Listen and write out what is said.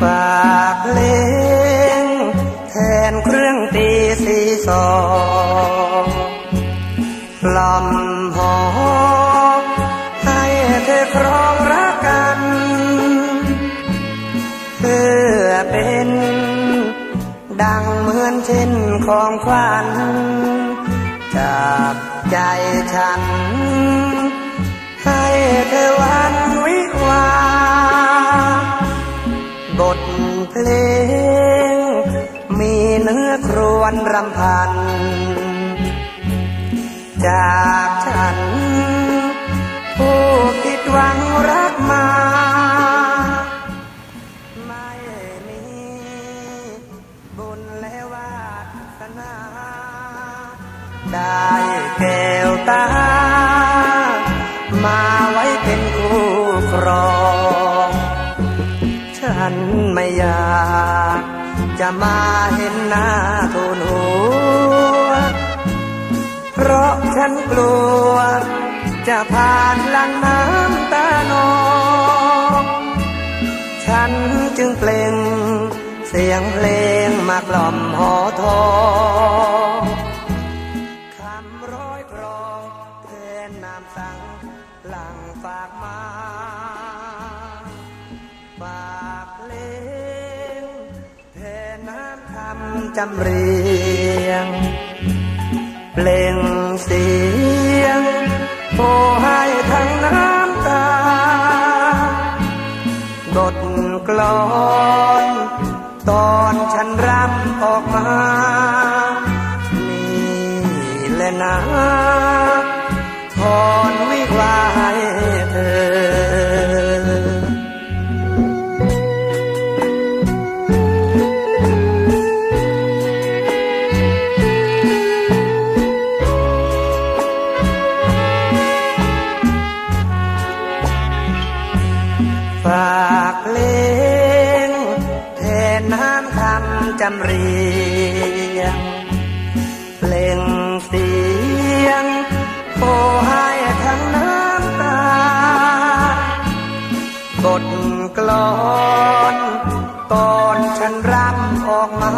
ฝากเลี้งแทนเครื่องตีสีสองล่อมหอให้เธอครองรักกันเพื่อเป็น ดังเหมือนเช่นของขวัญจากใจฉัน รำพัน จากฉัน ผู้ผิดหวังรักมา ไม่มีบุญและวาสนา ได้แก้วตา มาไว้เป็นคู่ครอง ฉันไม่อยากจะมาเห็นหน้า มันกลัว จะผ่านหลังน้ำตานองฉันจึงเปล่ง เสียงเพลงมากล่อมหอทองคำร้อยกรองแทนน้ำสังหลังฝากมาฝากเพลงแทนน้ำคำจำเรียง เปล่งเสียงโอให้ทั้งน้ำตา ดดกลอน ตอนฉันรำออกมา นี่แหละนะพอ จำเรียงเปล่งเสียงโอให้ทั้งน้ำตาบทกลอน ตอนฉันรำออกมา